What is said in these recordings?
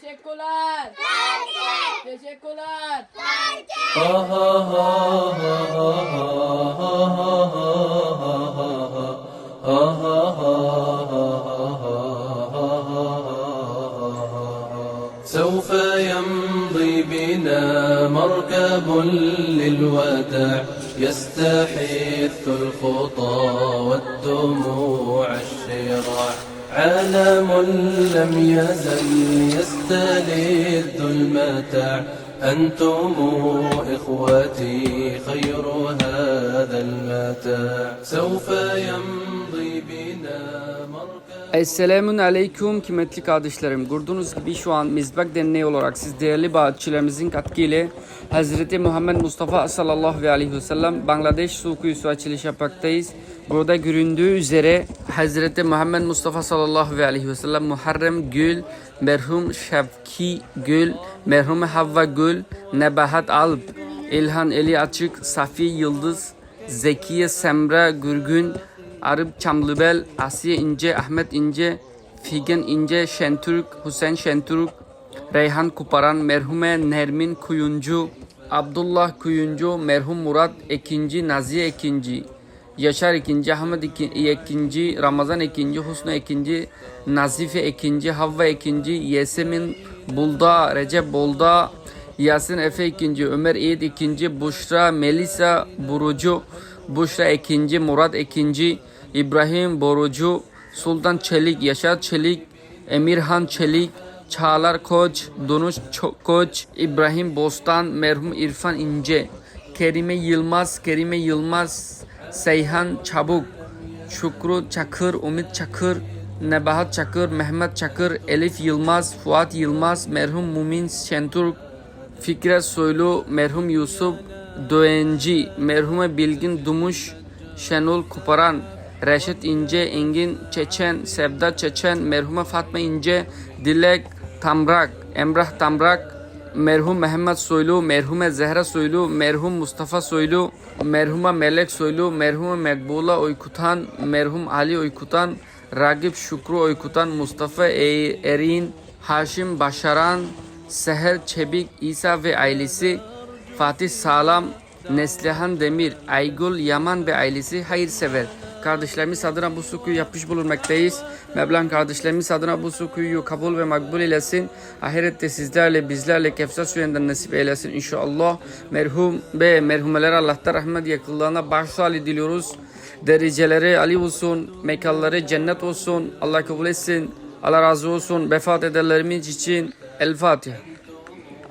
Teşekkürler. Teşekkürler. سوف يمضي بنا مركب للوداع يستحث الخطى والدموع الشراع عالم لم يزل يستلذ المتاع. أنتم إخوتي خير هذا المتاع. سوف مركب Esselamun Aleyküm kıymetli kardeşlerim. Gördüğünüz gibi şu an Mizbak Derneği olarak siz değerli bağışçılarımızın katkıyla Hazreti Muhammed Mustafa sallallahu aleyhi ve sellem Bangladeş su kuyusu açılış yapmaktayız. Burada göründüğü üzere Hazreti Muhammed Mustafa sallallahu aleyhi ve sellem Muharrem Gül, merhum Şevki Gül, merhum Havva Gül, Nebahat Alp, İlhan Eli Açık, Safi Yıldız, Zekiye Semra Gürgün, Arif Çamlıbel, Asiye İnce, Ahmet İnce, Figen İnce, Şentürk, Hüseyin Şentürk, Reyhan Kuparan, merhume Nermin Kuyuncu, Abdullah Kuyuncu, merhum Murat Ekinci, Naziye Ekinci, Yaşar Ekinci, Ahmet Ekinci, Ramazan Ekinci, Husnu Ekinci, Nazife Ekinci, Havva Ekinci, Yesemin Bulda, Recep Bolda, Yasin Efe ikinci, Ömer İyid ikinci, Buşra Melisa Burucu, Buşra ikinci, Murat ikinci, İbrahim Borucu, Sultan Çelik, Yaşar Çelik, Emirhan Çelik, Çağlar Koç, Donuş Koç, İbrahim Bostan, merhum İrfan İnce, Kerime Yılmaz, Kerime Yılmaz, Seyhan Çabuk, Şükrü Çakır, Umut Çakır, Nebahat Çakır, Mehmet Çakır, Elif Yılmaz, Fuat Yılmaz, merhum Mumin Şentürk, Fikret Soylu, merhum Yusuf Döenci, merhume Bilgin Dumuş, Şenol Kuparan, Reşit İnce, Engin Çeçen, Sevda Çeçen, merhume Fatma İnce, Dilek Tamrak, Emrah Tamrak, merhum Mehmet Soylu, merhume Zehra Soylu, merhum Mustafa Soylu, merhuma Melek Soylu, merhume Mekbula Oykutan, merhum Ali Oykutan, Ragip Şükrü Oykutan, Mustafa Erin, Haşim Başaran, Seher Çebik, İsa ve ailesi, Fatih Sağlam, Neslihan Demir, Aygül Yaman ve ailesi hayırsever. Kardeşlerimiz adına bu sukuyu yapmış bulunmaktayız. Mevlam kardeşlerimiz adına bu sukuyu kabul ve makbul eylesin. Ahirette sizlerle bizlerle Kevser suyundan nasip eylesin inşallah. Merhum ve merhumeler Allah'ta rahmet yakınlarına başsağlığı diliyoruz. Dereceleri Ali olsun, mekanları cennet olsun. Allah kabul etsin. Allah razı olsun. Vefat edenlerimiz için El Fatiha.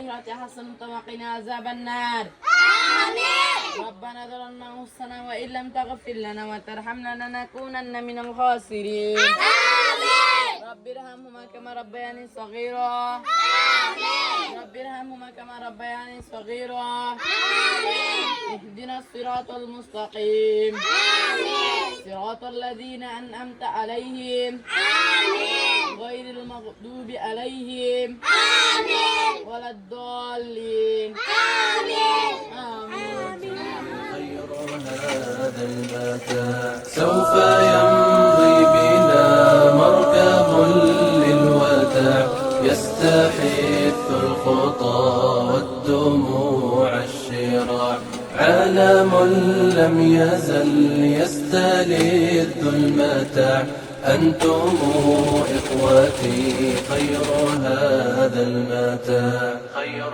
الآخرة حسنة وقنا عذاب النار آمين. ربنا ظلمنا أنفسنا وإن لم تغفر لنا وترحمنا لنكونن من الخاسرين. آمين. رب ارحمهما كما ربياني صغيرا. آمين. رب ارحمهما كما ربياني صغيرا. آمين. اهدنا الصراط المستقيم. آمين صراط الذين أنعمت عليهم. غير المغضوب عليهم. آمين. ولا الضالين. آمين. آمين. خير هذا المتاع سوف يمضي عالم لم يزل يستلذ المتاع أنتم إخوتي خير هذا المتاع. خير